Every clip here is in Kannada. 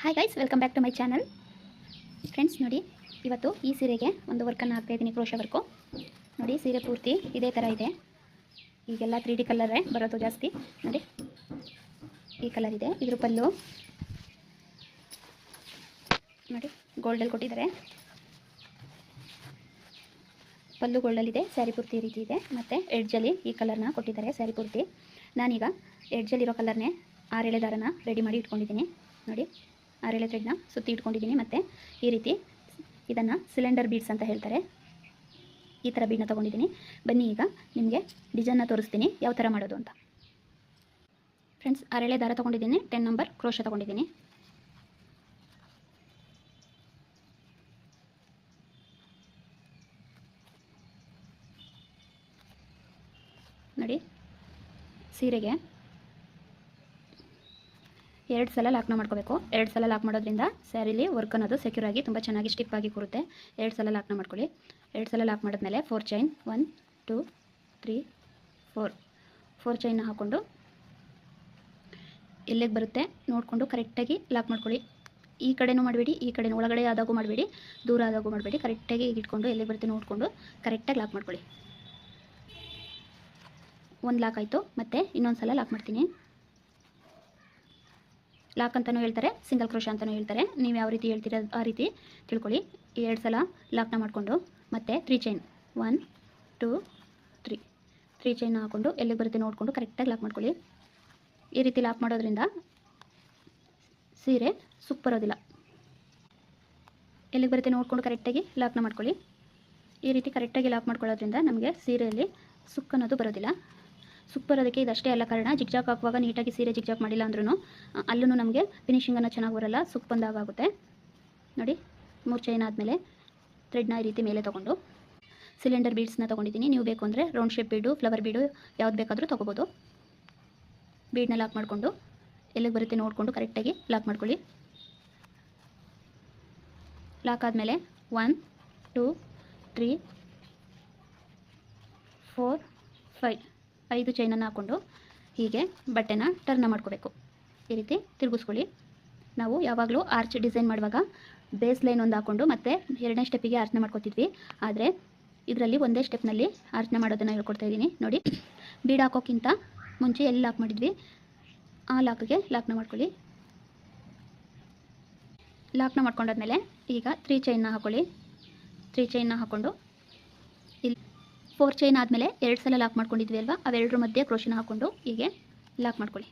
Hi guys welcome back to my channel friends ನೋಡಿ, ಇವತ್ತು ಈ ಸೀರೆಗೆ ಒಂದು ವರ್ಕನ್ನು ಹಾಕ್ತಾ ಇದ್ದೀನಿ, ಕ್ರೋಶ ವರ್ಕು ನೋಡಿ, ಸೀರೆ ಪೂರ್ತಿ ಇದೇ ಥರ ಇದೆ. ಈಗೆಲ್ಲ ತ್ರೀ ಡಿ ಕಲರೇ ಬರೋದು ಜಾಸ್ತಿ. ನೋಡಿ, ಈ ಕಲರ್ ಇದೆ. ಇದ್ರ ಪಲ್ಲು. ನೋಡಿ ಗೋಲ್ಡಲ್ಲಿ ಕೊಟ್ಟಿದ್ದಾರೆ. ಪಲ್ಲು ಗೋಲ್ಡಲ್ಲಿದೆ ಸ್ಯಾರಿ ಪೂರ್ತಿ ರೀತಿ ಇದೆ. ಮತ್ತು ಎಡ್ಜಲ್ಲಿ ಈ ಕಲರ್ನ ಕೊಟ್ಟಿದ್ದಾರೆ ಸ್ಯಾರಿ ಪೂರ್ತಿ. ನಾನೀಗ ಎಡ್ಜಲ್ಲಿರೋ ಕಲರ್ನೇ ಆರೆಳೆ ದಾರನ ರೆಡಿ ಮಾಡಿ ಇಟ್ಕೊಂಡಿದ್ದೀನಿ. ನೋಡಿ ಆರೆಳೆ ಥ್ರೆಡ್ನ ಸುತ್ತಿ ಇಟ್ಕೊಂಡಿದ್ದೀನಿ ಮತ್ತು ಈ ರೀತಿ ಇದನ್ನು ಸಿಲಿಂಡರ್ ಬೀಡ್ಸ್ ಅಂತ ಹೇಳ್ತಾರೆ. ಈ ಥರ ಬೀಡನ್ನ ತೊಗೊಂಡಿದ್ದೀನಿ ಬನ್ನಿ ಈಗ ನಿಮಗೆ ಡಿಸೈನ್ನ ತೋರಿಸ್ತೀನಿ ಯಾವ ಥರ ಮಾಡೋದು ಅಂತ. ಫ್ರೆಂಡ್ಸ್ ಅರಳೆ ದಾರ ತೊಗೊಂಡಿದ್ದೀನಿ ಟೆನ್ ನಂಬರ್ ಕ್ರೋಶ ತೊಗೊಂಡಿದ್ದೀನಿ ನೋಡಿ, ಸೀರೆಗೆ ಎರಡು ಸಲ ಲಾಕ್ನ ಮಾಡ್ಕೋಬೇಕು. ಎರಡು ಸಲ ಲಾಕ್ ಮಾಡೋದ್ರಿಂದ ಸ್ಯಾರಿಲಿ ವರ್ಕ್ ಅನ್ನೋದು ಸೆಕ್ಯೂರ್ ಆಗಿ ತುಂಬ ಚೆನ್ನಾಗಿ ಸ್ಟಿಪ್ ಆಗಿ ಕೂರುತ್ತೆ. ಎರಡು ಸಲ ಲಾಕ್ನ ಮಾಡ್ಕೊಳ್ಳಿ. ಎರಡು ಸಲ ಲಾಕ್ ಮಾಡಿದ್ಮೇಲೆ four chain one two three four four ಚೈನ್ನ ಹಾಕ್ಕೊಂಡು ಎಲ್ಲಿಗೆ ಬರುತ್ತೆ ನೋಡಿಕೊಂಡು ಕರೆಕ್ಟಾಗಿ ಲಾಕ್ ಮಾಡ್ಕೊಳ್ಳಿ. ಈ ಕಡೆನೂ ಮಾಡಬೇಡಿ, ಈ ಕಡೆನೂ ಒಳಗಡೆ ಆದಾಗೂ ಮಾಡಬೇಡಿ, ದೂರ ಆದಾಗೂ ಮಾಡಬೇಡಿ. ಕರೆಕ್ಟಾಗಿ ಇಟ್ಕೊಂಡು ಎಲ್ಲಿಗೆ ಬರುತ್ತೆ ನೋಡಿಕೊಂಡು ಕರೆಕ್ಟಾಗಿ ಲಾಕ್ ಮಾಡ್ಕೊಳ್ಳಿ. ಒಂದು ಲಾಕ್ ಆಯಿತು. ಮತ್ತು ಇನ್ನೊಂದು ಸಲ ಲಾಕ್ ಮಾಡ್ತೀನಿ. ಲಾಕ್ ಅಂತಲೂ ಹೇಳ್ತಾರೆ, ಸಿಂಗಲ್ ಕ್ರೋಶ ಅಂತಲೂ ಹೇಳ್ತಾರೆ. ನೀವು ಯಾವ ರೀತಿ ಹೇಳ್ತೀರ ಆ ರೀತಿ ತಿಳ್ಕೊಳ್ಳಿ. ಎರಡು ಸಲ ಲಾಕ್ನ ಮಾಡಿಕೊಂಡು, ಮತ್ತು three chain one two three three chain ಹಾಕ್ಕೊಂಡು ಎಲ್ಲಿಗೆ ಬರುತ್ತೆ ನೋಡಿಕೊಂಡು ಕರೆಕ್ಟಾಗಿ ಲಾಕ್ ಮಾಡ್ಕೊಳ್ಳಿ. ಈ ರೀತಿ ಲಾಕ್ ಮಾಡೋದ್ರಿಂದ ಸೀರೆ ಸುಕ್ ಬರೋದಿಲ್ಲ ಎಲ್ಲಿಗೆ ಬರುತ್ತೆ ನೋಡಿಕೊಂಡು ಕರೆಕ್ಟಾಗಿ ಲಾಕ್ನ ಮಾಡ್ಕೊಳ್ಳಿ. ಈ ರೀತಿ ಕರೆಕ್ಟಾಗಿ ಲಾಕ್ ಮಾಡ್ಕೊಳ್ಳೋದ್ರಿಂದ ನಮಗೆ ಸೀರೆಯಲ್ಲಿ ಸುಕ್ಕನ್ನೋದು ಬರೋದಿಲ್ಲ. ಸುಕ್ ಅದಕ್ಕೆ ಇದಷ್ಟೇ ಅಲ್ಲ ಕಾರಣ ಜಿಗ್ಜಾಕ್ ಹಾಕುವಾಗ ನೀಟಾಗಿ ಸೀರೆ ಜಿಗ್ಜಾಕ್ ಮಾಡಿಲ್ಲ ಅಂದ್ರೂ ಅಲ್ಲೂ ನಮಗೆ ಫಿನಿಶಿಂಗನ್ನು ಚೆನ್ನಾಗಿ ಬರಲ್ಲ ಸುಕ್ ಬಂದಾಗ ಆಗುತ್ತೆ ನೋಡಿ, ಮೂರು ಚೈನ್ ಆದಮೇಲೆ ಥ್ರೆಡ್ನ ಈ ರೀತಿ ಮೇಲೆ ತೊಗೊಂಡು ಸಿಲಿಂಡರ್ ಬೀಡ್ಸ್ನ ತೊಗೊಂಡಿದ್ದೀನಿ ನೀವು ಬೇಕು ಅಂದರೆ round shape bead flower bead ಯಾವ್ದು ಬೇಕಾದರೂ ತೊಗೋಬೋದು. ಬೀಡನ್ನ ಲಾಕ್ ಮಾಡಿಕೊಂಡು, ಎಲ್ಲಿಗೆ ಬರುತ್ತೆ ನೋಡಿಕೊಂಡು ಕರೆಕ್ಟಾಗಿ ಲಾಕ್ ಮಾಡ್ಕೊಳ್ಳಿ. ಲಾಕ್ ಆದಮೇಲೆ one two three four five ಐದು ಚೈನನ್ನು ಹಾಕ್ಕೊಂಡು ಹೀಗೆ ಬಟ್ಟೆನ ಟರ್ನ್ ಮಾಡ್ಕೋಬೇಕು. ಈ ರೀತಿ ತಿರುಗಿಸ್ಕೊಳ್ಳಿ. ನಾವು ಯಾವಾಗಲೂ ಆರ್ಚ್ ಡಿಸೈನ್ ಮಾಡುವಾಗ ಬೇಸ್ ಲೈನ್ ಒಂದು ಹಾಕ್ಕೊಂಡು ಮತ್ತು ಎರಡನೇ ಸ್ಟೆಪ್ಪಿಗೆ ಆರ್ಚನೆ ಮಾಡ್ಕೊತಿದ್ವಿ. ಆದರೆ ಇದರಲ್ಲಿ ಒಂದೇ ಸ್ಟೆಪ್ನಲ್ಲಿ ಆರ್ಚನೆ ಮಾಡೋದನ್ನು ಹೇಳ್ಕೊಡ್ತಾ ಇದ್ದೀನಿ. ನೋಡಿ ಬೀಡ್ ಹಾಕೋಕ್ಕಿಂತ ಮುಂಚೆ ಎಲ್ಲಿ ಲಾಕ್ ಮಾಡಿದ್ವಿ? ಆ ಲಾಕ್ಗೆ ಲಾಕ್ನ ಮಾಡ್ಕೊಳ್ಳಿ. ಲಾಕ್ನ ಮಾಡ್ಕೊಂಡಾದ್ಮೇಲೆ ಈಗ ತ್ರೀ ಚೈನ್ನ ಹಾಕೊಳ್ಳಿ. ತ್ರೀ ಚೈನ್ನ ಹಾಕ್ಕೊಂಡು ಫೋರ್ ಚೈನ್ ಆದಮೇಲೆ ಎರಡು ಸಲ ಲಾಕ್ ಮಾಡ್ಕೊಂಡಿದ್ವಿ ಅಲ್ವಾ? ಅವೆರಡರ ಮಧ್ಯೆ ಕ್ರೋಶಿನ ಹಾಕ್ಕೊಂಡು ಹೀಗೆ ಲಾಕ್ ಮಾಡ್ಕೊಳ್ಳಿ.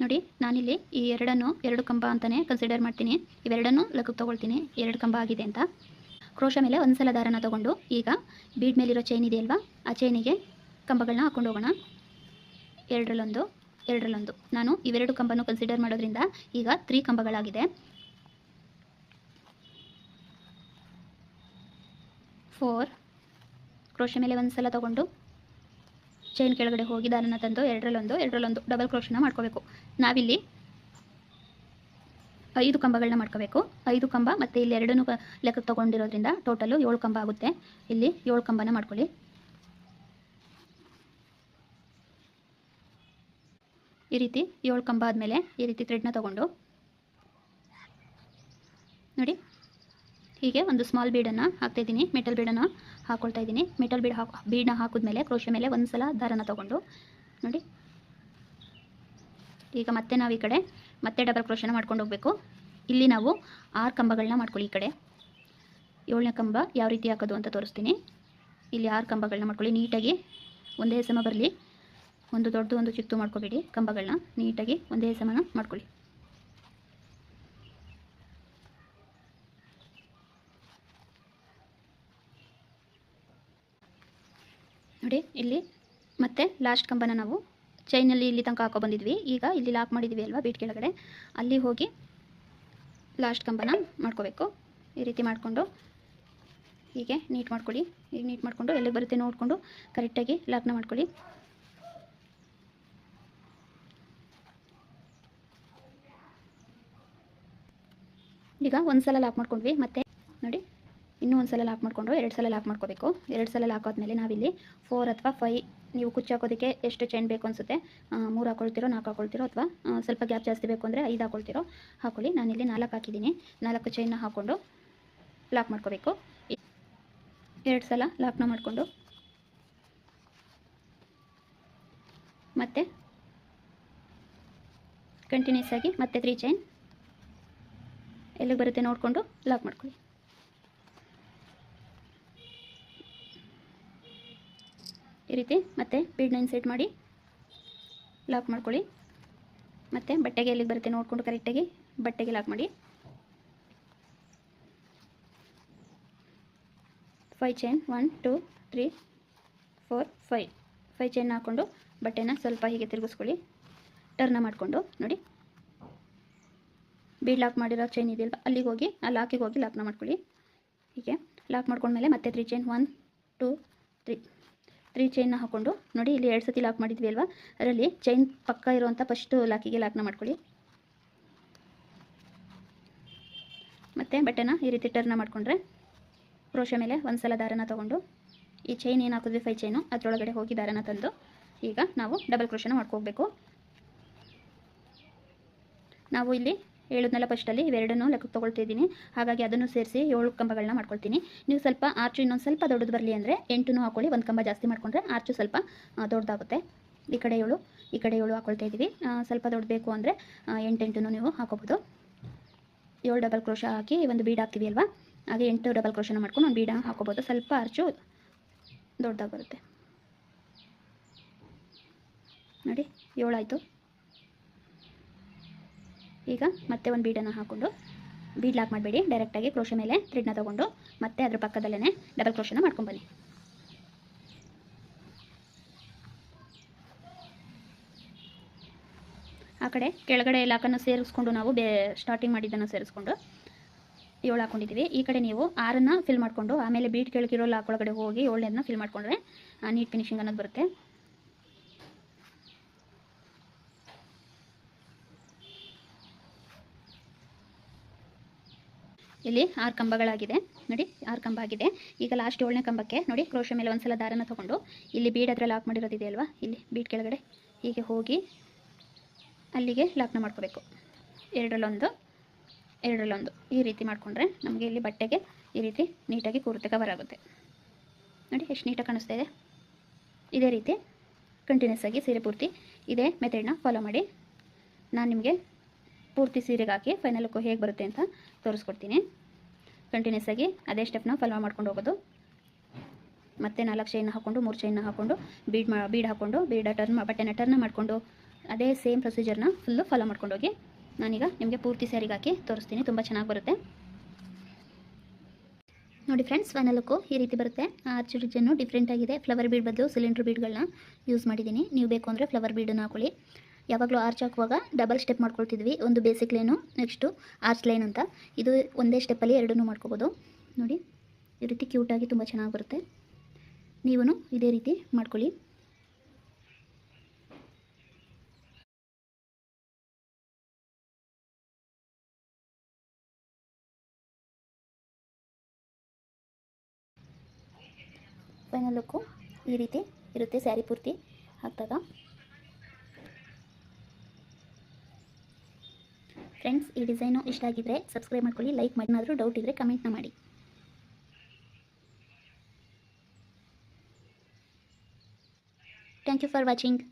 ನೋಡಿ, ನಾನಿಲ್ಲಿ ಈ ಎರಡನ್ನು ಎರಡು ಕಂಬ ಅಂತಲೇ ಕನ್ಸಿಡರ್ ಮಾಡ್ತೀನಿ. ಇವೆರಡನ್ನು ಲೆಕ್ಕಕ್ಕೆ ತೊಗೊಳ್ತೀನಿ. ಎರಡು ಕಂಬ ಆಗಿದೆ ಅಂತ. ಕ್ರೋಶ ಮೇಲೆ ಒಂದು ಸಲ ದಾರನ ತೊಗೊಂಡು ಈಗ ಬೀಡ್ ಮೇಲಿರೋ ಚೈನ್ ಇದೆಯಲ್ವಾ ಆ ಚೈನಿಗೆ ಕಂಬಗಳನ್ನ ಹಾಕ್ಕೊಂಡು ಹೋಗೋಣ. ಎರಡರಲ್ಲೊಂದು. ಎರಡರಲ್ಲೊಂದು. ನಾನು ಇವೆರಡು ಕಂಬನ್ನು ಕನ್ಸಿಡರ್ ಮಾಡೋದ್ರಿಂದ ಈಗ ತ್ರೀ ಕಂಬಗಳಾಗಿದೆ. ಫೋರ್ ಕ್ರೋಶ ಮೇಲೆ ಒಂದು ಸಲ ತೊಗೊಂಡು ಚೈನ್ ಕೆಳಗಡೆ ಹೋಗಿ ದಾರನ ತಂದು ಎರಡರಲ್ಲೊಂದು ಎರಡರಲ್ಲೊಂದು ಡಬಲ್ ಕ್ರೋಶನ ಮಾಡ್ಕೋಬೇಕು. ನಾವಿಲ್ಲಿ ಐದು ಕಂಬಗಳನ್ನ ಮಾಡ್ಕೋಬೇಕು. ಐದು ಕಂಬ ಮತ್ತು ಇಲ್ಲಿ ಎರಡನ್ನೂ ಲೆಕ್ಕಕ್ಕೆ ತೊಗೊಂಡಿರೋದ್ರಿಂದ ಟೋಟಲು ಏಳು ಕಂಬ ಆಗುತ್ತೆ. ಇಲ್ಲಿ ಏಳು ಕಂಬನ ಮಾಡ್ಕೊಳ್ಳಿ. ಈ ರೀತಿ ಏಳು ಕಂಬ ಆದಮೇಲೆ ಈ ರೀತಿ ಥ್ರೆಡ್ನ ತೊಗೊಂಡು ನೋಡಿ. ಹೀಗೆ ಒಂದು ಸ್ಮಾಲ್ ಬೀಡನ್ನು ಹಾಕ್ತಾಯಿದ್ದೀನಿ ಮೆಟಲ್ ಬೀಡನ್ನು ಹಾಕೊಳ್ತಾ ಇದ್ದೀನಿ. ಮೆಟಲ್ ಬೀಡ್ ಹಾಕಿ ಬೀಡನ್ನ ಹಾಕಿದ್ಮೇಲೆ ಕ್ರೋಶೆ ಮೇಲೆ ಒಂದು ಸಲ ದಾರನ ತೊಗೊಂಡು ನೋಡಿ. ಈಗ ಮತ್ತೆ ನಾವು ಈ ಕಡೆ ಮತ್ತೆ ಡಬಲ್ ಕ್ರೋಶನ ಮಾಡ್ಕೊಂಡು ಹೋಗಬೇಕು. ಇಲ್ಲಿ ನಾವು ಆರು ಕಂಬಗಳನ್ನ ಮಾಡ್ಕೊಳ್ಳಿ ಈ ಕಡೆ. ಏಳನೇ ಕಂಬ ಯಾವ ರೀತಿ ಹಾಕೋದು ಅಂತ ತೋರಿಸ್ತೀನಿ. ಇಲ್ಲಿ ಆರು ಕಂಬಗಳನ್ನ ಮಾಡ್ಕೊಳ್ಳಿ. ನೀಟಾಗಿ ಒಂದೇ ಸಮ ಬರಲಿ. ಒಂದು ದೊಡ್ಡ ಒಂದು ಚಿಕ್ಕದು ಮಾಡ್ಕೋಬೇಡಿ ಕಂಬಗಳನ್ನ. ನೀಟಾಗಿ ಒಂದೇ ಸಮನ ಮಾಡ್ಕೊಳ್ಳಿ. ನೋಡಿ, ಇಲ್ಲಿ ಮತ್ತೆ ಲಾಸ್ಟ್ ಕಂಬನ ನಾವು ಚೈನಲ್ಲಿ ಇಲ್ಲಿ ತನಕ ಹಾಕೋ ಬಂದಿದ್ವಿ. ಈಗ ಇಲ್ಲಿ ಲಾಕ್ ಮಾಡಿದ್ವಿ ಅಲ್ವಾ ಬೀಟ್ ಕೆಳಗಡೆ? ಅಲ್ಲಿ ಹೋಗಿ ಲಾಸ್ಟ್ ಕಂಬನ ಮಾಡ್ಕೋಬೇಕು. ಈ ರೀತಿ ಮಾಡಿಕೊಂಡು ಹೀಗೆ ನೀಟ್ ಮಾಡ್ಕೊಳ್ಳಿ. ಈಗ ನೀಟ್ ಮಾಡಿಕೊಂಡು ಎಲ್ಲಿಗೆ ಬರುತ್ತೆ ನೋಡಿಕೊಂಡು ಕರೆಕ್ಟಾಗಿ ಲಾಕ್ನ ಮಾಡ್ಕೊಳ್ಳಿ. ಈಗ ಒಂದು ಸಲ ಲಾಕ್ ಮಾಡ್ಕೊಂಡ್ವಿ, ಮತ್ತೆ ನೋಡಿ, ಇನ್ನೂ ಒಂದು ಸಲ ಲಾಕ್ ಮಾಡಿಕೊಂಡು ಎರಡು ಸಲ ಲಾಕ್ ಮಾಡ್ಕೋಬೇಕು. ಎರಡು ಸಲ ಲಾಕ್ ಆದಮೇಲೆ ನಾವಿಲ್ಲಿ ಫೋರ್ ಅಥವಾ ಫೈ ನೀವು ಕುಚ್ಚು ಹಾಕೋದಕ್ಕೆ ಎಷ್ಟು ಚೈನ್ ಬೇಕು ಅನಿಸುತ್ತೆ ಮೂರು ಹಾಕೊಳ್ತಿರೋ, ನಾಲ್ಕು ಹಾಕೊಳ್ತಿರೋ, ಅಥವಾ ಸ್ವಲ್ಪ ಗ್ಯಾಪ್ ಜಾಸ್ತಿ ಬೇಕು ಅಂದರೆ ಐದು ಹಾಕೊಳ್ತಿರೋ, ಹಾಕೊಳ್ಳಿ. ನಾನಿಲ್ಲಿ ನಾಲ್ಕು ಹಾಕಿದ್ದೀನಿ. ನಾಲ್ಕು ಚೈನ್ನ ಹಾಕ್ಕೊಂಡು ಲಾಕ್ ಮಾಡ್ಕೋಬೇಕು. ಎರಡು ಸಲ ಲಾಕ್ನ ಮಾಡಿಕೊಂಡು ಮತ್ತೆ ಕಂಟಿನ್ಯೂಸ್ ಆಗಿ ಮತ್ತೆ ತ್ರೀ ಚೈನ್ ಎಲ್ಲಿಗೆ ಬರುತ್ತೆ ನೋಡಿಕೊಂಡು ಲಾಕ್ ಮಾಡ್ಕೊಳ್ಳಿ. ಈ ರೀತಿ ಮತ್ತೆ ಬೀಡ್ನ ಇನ್ಸೆಟ್ ಮಾಡಿ ಲಾಕ್ ಮಾಡ್ಕೊಳ್ಳಿ. ಮತ್ತು ಬಟ್ಟೆಗೆ ಎಲ್ಲಿಗೆ ಬರುತ್ತೆ ನೋಡಿಕೊಂಡು ಕರೆಕ್ಟಾಗಿ ಬಟ್ಟೆಗೆ ಲಾಕ್ ಮಾಡಿ. Five chain one two three four five five chain ಹಾಕ್ಕೊಂಡು ಬಟ್ಟೆನ ಸ್ವಲ್ಪ ಹೀಗೆ ತಿರುಗಿಸ್ಕೊಳ್ಳಿ. ಟರ್ನ ಮಾಡಿಕೊಂಡು ನೋಡಿ. ಬೀಡ್ ಲಾಕ್ ಮಾಡಿರೋ ಚೈನ್ ಇದೆಯಲ್ಲ ಅಲ್ಲಿಗೆ ಹೋಗಿ, ಆ ಲಾಕಿಗೆ ಹೋಗಿ ಲಾಕ್ನ ಮಾಡ್ಕೊಳ್ಳಿ. ಹೀಗೆ ಲಾಕ್ ಮಾಡ್ಕೊಂಡ್ಮೇಲೆ ಮತ್ತೆ three chain one two three three ಚೈನ್ನ ಹಾಕ್ಕೊಂಡು ನೋಡಿ, ಇಲ್ಲಿ ಎರಡು ಸತಿ ಲಾಕ್ ಮಾಡಿದ್ವಿ ಅಲ್ವಾ? ಅದರಲ್ಲಿ ಚೈನ್ ಪಕ್ಕ ಇರುವಂಥ ಫಸ್ಟು ಲಾಕಿಗೆ ಲಾಕ್ನ ಮಾಡ್ಕೊಳ್ಳಿ. ಮತ್ತು ಬಟ್ಟೆನ ಈ ರೀತಿ ಟರ್ನ ಮಾಡಿಕೊಂಡ್ರೆ ಕ್ರೋಶ ಮೇಲೆ ಒಂದು ಸಲ ದಾರನ ತೊಗೊಂಡು ಈ ಚೈನ್ ಏನು ಹಾಕಿದ್ವಿ? ಫೈ ಚೈನು ಅದರೊಳಗಡೆ ಹೋಗಿ ದಾರನ ತಂದು ಈಗ ನಾವು ಡಬಲ್ ಕ್ರೋಶನ ಮಾಡ್ಕೋಬೇಕು ನಾವು ಇಲ್ಲಿ ಹೇಳಿದ್ನಲ್ಲ ಫಸ್ಟಲ್ಲಿ ಇವೆರಡನ್ನೂ ಲೆಕ್ಕಕ್ಕೆ ತೊಗೊಳ್ತಿದ್ದೀನಿ ಹಾಗಾಗಿ ಅದನ್ನು ಸೇರಿಸಿ ಏಳು ಕಂಬಗಳನ್ನ ಮಾಡ್ಕೊಳ್ತೀನಿ. ನೀವು ಸ್ವಲ್ಪ ಆರ್ಚು ಇನ್ನೊಂದು ಸ್ವಲ್ಪ ದೊಡ್ಡದು ಬರಲಿ ಅಂದರೆ ಎಂಟು ಹಾಕೊಳ್ಳಿ, ಒಂದು ಕಂಬ ಜಾಸ್ತಿ ಮಾಡಿಕೊಂಡ್ರೆ ಆರ್ಚು ಸ್ವಲ್ಪ ದೊಡ್ಡದಾಗುತ್ತೆ. ಈ ಕಡೆ ಏಳು, ಈ ಕಡೆ ಏಳು ಹಾಕೊಳ್ತಾ ಇದ್ದೀವಿ. ಸ್ವಲ್ಪ ದೊಡ್ಡ ಬೇಕು ಅಂದರೆ ಎಂಟೆಂಟು ನೀವು ಹಾಕೋಬೋದು ಏಳು ಡಬಲ್ ಕ್ರೋಶ ಹಾಕಿ ಒಂದು ಬೀಡ್ ಹಾಕ್ತೀವಿ ಅಲ್ವಾ? ಹಾಗೆ ಎಂಟು ಡಬಲ್ ಕ್ರೋಶನ ಮಾಡ್ಕೊಂಡು ಒಂದು ಬೀಡ ಹಾಕೋಬೋದು ಸ್ವಲ್ಪ ಆರ್ಚು ದೊಡ್ಡದಾಗಿ ಬರುತ್ತೆ. ನೋಡಿ, ಏಳಾಯಿತು. ಈಗ ಮತ್ತೆ ಒಂದು ಬೀಡನ್ನು ಹಾಕ್ಕೊಂಡು ಬೀಡ್ ಲಾಕ್ ಮಾಡಬೇಡಿ. ಡೈರೆಕ್ಟಾಗಿ ಕ್ರೋಶ ಮೇಲೆ ಥ್ರೆಡ್ನ ತೊಗೊಂಡು ಮತ್ತೆ ಅದ್ರ ಪಕ್ಕದಲ್ಲೇ ಡಬಲ್ ಕ್ರೋಶನ ಮಾಡ್ಕೊಂಬನ್ನಿ ಆ ಕಡೆ ಕೆಳಗಡೆ ಲಾಕನ್ನು ಸೇರಿಸ್ಕೊಂಡು ನಾವು ಬೇ ಸ್ಟಾರ್ಟಿಂಗ್ ಮಾಡಿದ್ದನ್ನು ಸೇರಿಸ್ಕೊಂಡು ಏಳು ಹಾಕೊಂಡಿದ್ದೀವಿ. ಈ ಕಡೆ ನೀವು ಆರನ್ನು ಫಿಲ್ ಮಾಡಿಕೊಂಡು ಆಮೇಲೆ ಬೀಟ್ ಕೆಳಗಿರೋ ಲಾಕ್ ಒಳಗಡೆ ಹೋಗಿ ಏಳನೇದನ್ನ ಫಿಲ್ ಮಾಡಿಕೊಂಡ್ರೆ ನೀಟ್ ಫಿನಿಶಿಂಗ್ ಅನ್ನೋದು ಬರುತ್ತೆ. ಇಲ್ಲಿ ಆರು ಕಂಬಗಳಾಗಿದೆ. ನೋಡಿ, ಆರು ಕಂಬ ಆಗಿದೆ. ಈಗ ಲಾಸ್ಟ್ ಏಳನೇ ಕಂಬಕ್ಕೆ ನೋಡಿ, ಕ್ರೋಶ ಮೇಲೆ ಒಂದ್ಸಲ ದಾರನ ತಗೊಂಡು ಇಲ್ಲಿ ಬೀಡ್ ಅದ್ರಲ್ಲಿ ಲಾಕ್ ಮಾಡಿರೋದಿದೆ ಅಲ್ವಾ? ಇಲ್ಲಿ ಬೀಡ್ ಕೆಳಗಡೆ ಹೀಗೆ ಹೋಗಿ ಅಲ್ಲಿಗೆ ಲಾಕ್ನ ಮಾಡ್ಕೋಬೇಕು. ಎರಡರಲ್ಲೊಂದು ಎರಡರಲ್ಲೊಂದು. ಈ ರೀತಿ ಮಾಡಿಕೊಂಡ್ರೆ ನಮಗೆ ಇಲ್ಲಿ ಬಟ್ಟೆಗೆ ಈ ರೀತಿ ನೀಟಾಗಿ ಕೂರುತ್ತೆ ಕವರ್ ಆಗುತ್ತೆ ನೋಡಿ, ಎಷ್ಟು ನೀಟಾಗಿ ಕಾಣಿಸ್ತಾ ಇದೆ. ಇದೇ ರೀತಿ ಕಂಟಿನ್ಯೂಸ್ ಆಗಿ ಸೀರೆ ಪೂರ್ತಿ ಇದೇ ಮೆಥಡ್ನ ಫಾಲೋ ಮಾಡಿ ನಾನು ನಿಮಗೆ ಪೂರ್ತಿ ಸೀರೆಗೆ ಹಾಕಿ ಫೈನಲ್ ಲುಕ್ಕು ಹೇಗೆ ಬರುತ್ತೆ ಅಂತ ತೋರಿಸ್ಕೊಡ್ತೀನಿ. ಕಂಟಿನ್ಯೂಸ್ ಆಗಿ ಅದೇ ಸ್ಟೆಪ್ನ ಫಾಲೋ ಮಾಡ್ಕೊಂಡು ಹೋಗೋದು. ಮತ್ತೆ ನಾಲ್ಕು ಚೈನ್ ಹಾಕ್ಕೊಂಡು ಮೂರು ಚೈನ್ ಹಾಕ್ಕೊಂಡು ಬೀಡ್ ಮಾ ಬೀಡ್ ಹಾಕ್ಕೊಂಡು ಬೀಡ ಟರ್ನ್ ಬಟ್ಟೆನ ಟರ್ನ್ ಮಾಡಿಕೊಂಡು, ಅದೇ ಸೇಮ್ ಪ್ರೊಸೀಜರ್ನ ಫುಲ್ಲು ಫಾಲೋ ಮಾಡ್ಕೊಂಡು ಹೋಗಿ. ನಾನೀಗ ನಿಮಗೆ ಪೂರ್ತಿ ಸ್ಯಾರಿಗೆ ಹಾಕಿ ತೋರಿಸ್ತೀನಿ, ತುಂಬ ಚೆನ್ನಾಗಿ ಬರುತ್ತೆ. ನೋಡಿ ಫ್ರೆಂಡ್ಸ್ ಫೈನಲ್ಕು ಈ ರೀತಿ ಬರುತ್ತೆ. ಆರ್ಚ್ ಡಿಸೈನು ಡಿಫ್ರೆಂಟ್ ಆಗಿದೆ. ಫ್ಲವರ್ ಬೀಡ್ ಬದಲು ಸಿಲಿಂಡ್ರ್ ಬೀಡ್ಗಳನ್ನ ಯೂಸ್ ಮಾಡಿದ್ದೀನಿ. ನೀವು ಬೇಕು ಅಂದರೆ ಫ್ಲವರ್ ಬೀಡನ್ನು ಹಾಕೊಳ್ಳಿ. ಯಾವಾಗಲೂ ಆರ್ಚ್ ಹಾಕುವಾಗ ಡಬಲ್ ಸ್ಟೆಪ್ ಮಾಡ್ಕೊಳ್ತಿದ್ವಿ. ಒಂದು basic line next arch line ಅಂತ. ಇದು ಒಂದೇ ಸ್ಟೆಪ್ಪಲ್ಲಿ ಎರಡನ್ನೂ ಮಾಡ್ಕೋಬೋದು. ನೋಡಿ, ಈ ರೀತಿ ಕ್ಯೂಟಾಗಿ ತುಂಬ ಚೆನ್ನಾಗಿ ಬರುತ್ತೆ. ನೀವು ಇದೇ ರೀತಿ ಮಾಡ್ಕೊಳ್ಳಿ. ಫೈನಲ್ ಲುಕ್ಕು ಈ ರೀತಿ ಇರುತ್ತೆ ಸ್ಯಾರಿ ಪೂರ್ತಿ ಹಾಕಿದಾಗ. ಫ್ರೆಂಡ್ಸ್ ಈ ಡಿಸೈನು ಇಷ್ಟ ಆಗಿದ್ರೆ ಸಬ್ಸ್ಕ್ರೈಬ್ ಮಾಡ್ಕೊಳ್ಳಿ ಲೈಕ್ ಮಾಡಿ. ಏನಾದರೂ ಡೌಟ್ ಇದ್ದರೆ ಕಮೆಂಟ್ನ ಮಾಡಿ. Thank you for watching